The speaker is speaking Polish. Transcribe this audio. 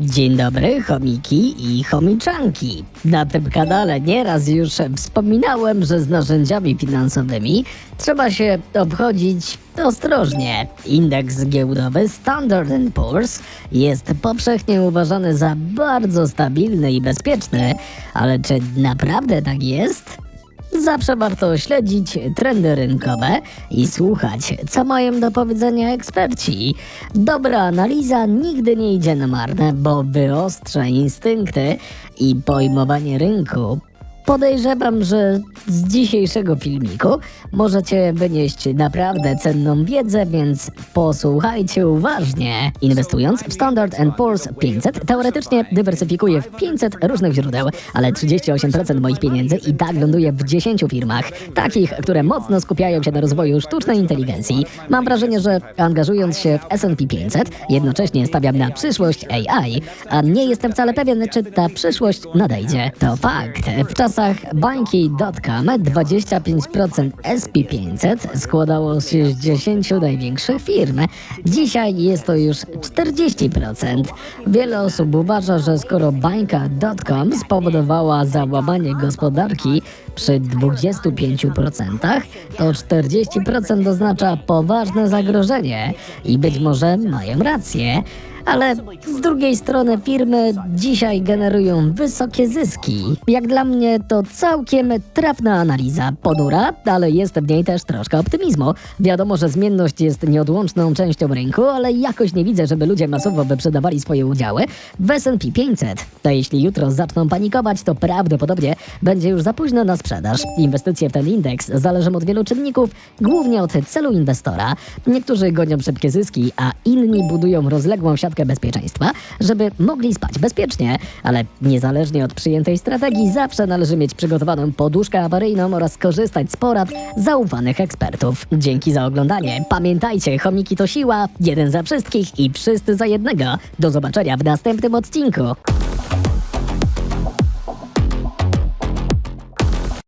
Dzień dobry, chomiki i chomiczanki. Na tym kanale nieraz już wspominałem, że z narzędziami finansowymi trzeba się obchodzić ostrożnie. Indeks giełdowy Standard Poor's jest powszechnie uważany za bardzo stabilny i bezpieczny, ale czy naprawdę tak jest? Zawsze warto śledzić trendy rynkowe i słuchać, co mają do powiedzenia eksperci. Dobra analiza nigdy nie idzie na marne, bo wyostrza instynkty i pojmowanie rynku. Podejrzewam, że z dzisiejszego filmiku możecie wynieść naprawdę cenną wiedzę, więc posłuchajcie uważnie. Inwestując w Standard Poor's 500 teoretycznie dywersyfikuję w 500 różnych źródeł, ale 38% moich pieniędzy i tak ląduje w 10 firmach, takich, które mocno skupiają się na rozwoju sztucznej inteligencji. Mam wrażenie, że angażując się w S&P 500, jednocześnie stawiam na przyszłość AI, a nie jestem wcale pewien, czy ta przyszłość nadejdzie. To fakt. W czasach bańki.com 25% SP500 składało się z 10 największych firm. Dzisiaj jest to już 40%. Wiele osób uważa, że skoro bańka.com spowodowała załamanie gospodarki przy 25%, to 40% oznacza poważne zagrożenie i być może mają rację. Ale z drugiej strony firmy dzisiaj generują wysokie zyski. Jak dla mnie to całkiem trafna analiza. Ponura, ale jest w niej też troszkę optymizmu. Wiadomo, że zmienność jest nieodłączną częścią rynku, ale jakoś nie widzę, żeby ludzie masowo wyprzedawali swoje udziały w S&P 500. To jeśli jutro zaczną panikować, to prawdopodobnie będzie już za późno na sprzedaż. Inwestycje w ten indeks zależą od wielu czynników, głównie od celu inwestora. Niektórzy gonią szybkie zyski, a inni budują rozległą siatkę bezpieczeństwa, żeby mogli spać bezpiecznie, ale niezależnie od przyjętej strategii zawsze należy mieć przygotowaną poduszkę awaryjną oraz korzystać z porad zaufanych ekspertów. Dzięki za oglądanie. Pamiętajcie, chomiki to siła, jeden za wszystkich i wszyscy za jednego. Do zobaczenia w następnym odcinku.